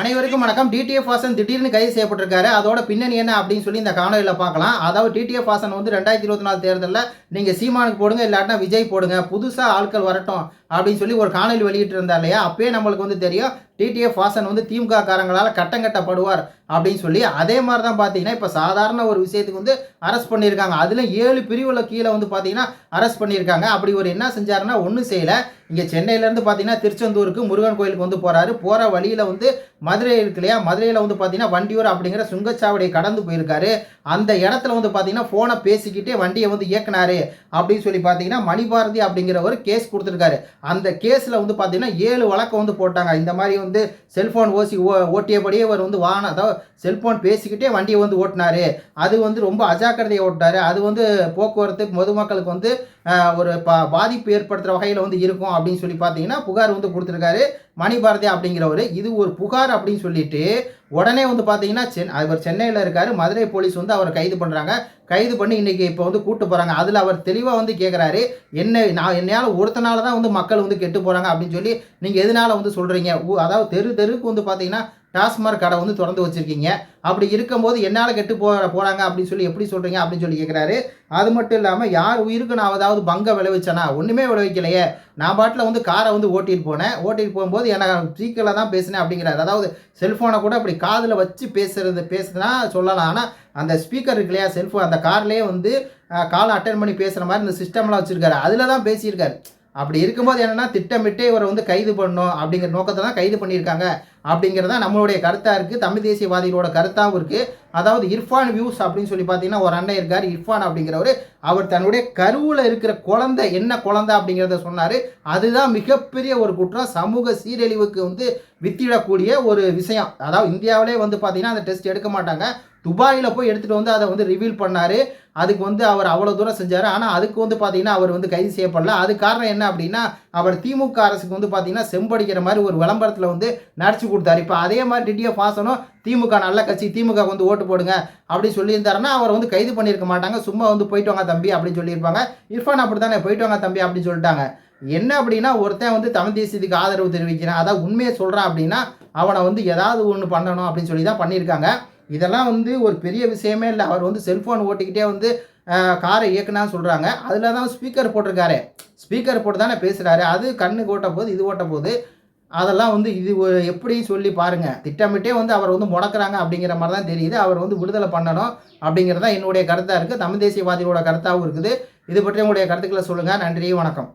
அனைவருக்கும் வணக்கம். டிடிஎஃப் வாசன் திடீர்னு கைது செய்யப்பட்டிருக்காரு. அதோட பின்னணி என்ன அப்படின்னு சொல்லி இந்த காணொலியில் பார்க்கலாம். அதாவது டிடிஎஃப் வாசன் வந்து ரெண்டாயிரத்தி இருபத்தி நாலு தேர்தலில் நீங்கள் சீமானுக்கு போடுங்க இல்லாட்டினா விஜய் போடுங்க. புதுசாக ஆட்கள் வரட்டும் அப்படின்னு சொல்லி ஒரு காணொலி வெளியிட்டு இருந்தா இல்லையா? அப்பயே நம்மளுக்கு வந்து தெரியும். டிடிஎஃப் வாசன் வந்து திமுக காரங்களால் கட்டங்கட்டப்படுவார் அப்படின்னு சொல்லி அதே மாதிரி தான் பார்த்தீங்கன்னா இப்போ சாதாரண ஒரு விஷயத்துக்கு வந்து அரெஸ்ட் பண்ணியிருக்காங்க. அதில் ஏழு பிரிவில் கீழே வந்து பார்த்தீங்கன்னா அரெஸ்ட் பண்ணியிருக்காங்க. அப்படி ஒரு என்ன செஞ்சாருன்னா ஒன்றும் செய்யலை. இங்கே சென்னையிலேருந்து பார்த்தீங்கன்னா திருச்செந்தூருக்கு முருகன் கோயிலுக்கு வந்து போகிறாரு போகிற வழியில் வந்து மதுரை இருக்கு இல்லையா? மதுரையில் வந்து பார்த்தீங்கன்னா வண்டியூர் அப்படிங்கிற சுங்கச்சாவடியை கடந்து போயிருக்காரு. அந்த இடத்துல வந்து பார்த்தீங்கன்னா ஃபோனை பேசிக்கிட்டே வண்டியை வந்து இயக்குனாரு. அப்படின்னு சொல்லி பார்த்தீங்கன்னா மணிபாரதி அப்படிங்கிற ஒரு கேஸ் கொடுத்துருக்காரு. அந்த கேஸில் வந்து பார்த்தீங்கன்னா ஏழு வழக்கம் வந்து போட்டாங்க. இந்த மாதிரி வந்து செல்ஃபோன் ஓசி ஓ ஓட்டியபடியே அவர் வந்து வாகனம் அதாவது செல்ஃபோன் பேசிக்கிட்டே வண்டியை வந்து ஓட்டினார். அது வந்து ரொம்ப அஜாக்கிரதையை ஓட்டினாரு. அது வந்து போக்குவரத்து பொதுமக்களுக்கு வந்து ஒரு பா பாதிப்பு ஏற்படுத்துகிற வகையில் வந்து இருக்கும் அப்படின்னு சொல்லி பார்த்தீங்கன்னா புகார் வந்து கொடுத்துருக்காரு மணிபாரதி அப்படிங்கிறவர். இது ஒரு புகார் அப்படின்னு சொல்லிட்டு உடனே வந்து பார்த்தீங்கன்னா சென் அவர் சென்னையில் இருக்கார் மதுரை போலீஸ் வந்து அவரை கைது பண்ணுறாங்க கைது பண்ணி இன்னைக்கு இப்போ வந்து கூட்டு போகிறாங்க அதில் அவர் தெளிவாக வந்து கேட்குறாரு என்ன நான் என்னையால் ஒருத்தனால தான் வந்து மக்கள் வந்து கெட்டு போகிறாங்க அப்படின்னு சொல்லி நீங்கள் எதனால வந்து சொல்கிறீங்க அதாவது தெரு தெருக்கு வந்து பார்த்தீங்கன்னா டாஸ்மாக் கடை வந்து திறந்து வச்சுருக்கீங்க. அப்படி இருக்கும்போது என்னால் கெட்டு போ போகிறாங்க அப்படின்னு சொல்லி எப்படி சொல்கிறீங்க அப்படின்னு சொல்லி கேட்குறாரு அது மட்டும் இல்லாமல் யார் உயிருக்கு நான் அதாவது பங்கை விளைவிச்சேனா? ஒன்றுமே விளைவிக்கலையே. நான் பாட்டில் வந்து காரை வந்து ஓட்டிட்டு போனேன். ஓட்டிட்டு போகும்போது எனக்கு சீக்கிரம் தான் பேசினேன் அப்படிங்கிறாரு. அதாவது செல்ஃபோனை கூட அப்படி காதில் வச்சு பேசுறது பேசுனா சொல்லலாம். ஆனால் அந்த ஸ்பீக்கர் இருக்கு இல்லையா? செல்ஃபோன் அந்த கார்லேயே வந்து காலை அட்டன் பண்ணி பேசுகிற மாதிரி இந்த சிஸ்டம்லாம் வச்சுருக்காரு. அதில் தான் பேசியிருக்காரு. அப்படி இருக்கும்போது என்னென்னா திட்டமிட்டு இவரை வந்து கைது பண்ணும் அப்படிங்கிற நோக்கத்தை தான் கைது பண்ணியிருக்காங்க. அப்படிங்கிறதா நம்மளுடைய கருத்தாக இருக்குது தமிழ் தேசியவாதிகளோட கருத்தாகவும் இருக்குது அதாவது இர்ஃபான் வியூஸ் அப்படின்னு சொல்லி பார்த்தீங்கன்னா ஒரு அண்ணன் இருக்கார் இர்ஃபான் அப்படிங்கிறவர். அவர் தன்னுடைய கருவில் இருக்கிற குழந்தை என்ன குழந்தை அப்படிங்கிறத சொன்னார். அதுதான் மிகப்பெரிய ஒரு குற்றம். சமூக சீரழிவுக்கு வந்து வித்திடக்கூடிய ஒரு விஷயம். அதாவது இந்தியாவிலே வந்து பார்த்தீங்கன்னா அந்த டெஸ்ட் எடுக்க மாட்டாங்க. துபாயில் போய் எடுத்துகிட்டு வந்து அதை வந்து ரிவீல் பண்ணார். அதுக்கு வந்து அவர் அவ்வளோ தூரம் செஞ்சார். ஆனால் அதுக்கு வந்து பார்த்தீங்கன்னா அவர் வந்து கைது செய்யப்படல. அது காரணம் என்ன அப்படின்னா அவர் திமுக அரசுக்கு வந்து பார்த்தீங்கன்னா செம்படிக்கிற மாதிரி ஒரு விளம்பரத்தில் வந்து நடிச்சு கொடுத்தாரு. இப்போ அதே மாதிரி டிடிஎஃப் வாசனும் திமுக நல்ல கட்சி திமுக வந்து ஓட்டு போடுங்க அப்படி சொல்லியிருந்தாருன்னா அவர் வந்து கைது பண்ணியிருக்க மாட்டாங்க. சும்மா வந்து போயிட்டு வாங்க தம்பி அப்படின்னு சொல்லியிருப்பாங்க. இர்ஃபான் அப்படி தானே போயிட்டு வாங்க தம்பி அப்படின்னு சொல்லிட்டாங்க. என்ன அப்படின்னா ஒருத்தன் வந்து தமிழ் தேசியத்துக்கு ஆதரவு தெரிவிக்கிறான். அதான் உண்மையை சொல்கிறான் அப்படின்னா அவனை வந்து ஏதாவது ஒன்று பண்ணணும் அப்படின்னு சொல்லி தான் பண்ணியிருக்காங்க. இதெல்லாம் வந்து ஒரு பெரிய விஷயமே இல்லை. அவர் வந்து செல்ஃபோன் ஓட்டிக்கிட்டே வந்து காரை இயக்குனான்னு சொல்கிறாங்க அதில் தான் ஸ்பீக்கர் போட்டிருக்காரு. ஸ்பீக்கர் போட்டு தானே பேசுகிறாரு அது கண்ணுக்கு ஓட்ட போது இது ஓட்ட போது அதெல்லாம் வந்து இது எப்படி சொல்லி பாருங்கள் திட்டமிட்டே வந்து அவர் வந்து முடக்கிறாங்க அப்படிங்கிற மாதிரி தான் தெரியுது. அவர் வந்து விடுதலை பண்ணணும் அப்படிங்கிறது தான் என்னுடைய கருத்தாக இருக்குது தமிழ் தேசியவாதிகளோட கருத்தாகவும் இருக்குது. இது பற்றி உங்களுடைய கருத்துக்களை சொல்லுங்கள் நன்றி வணக்கம்.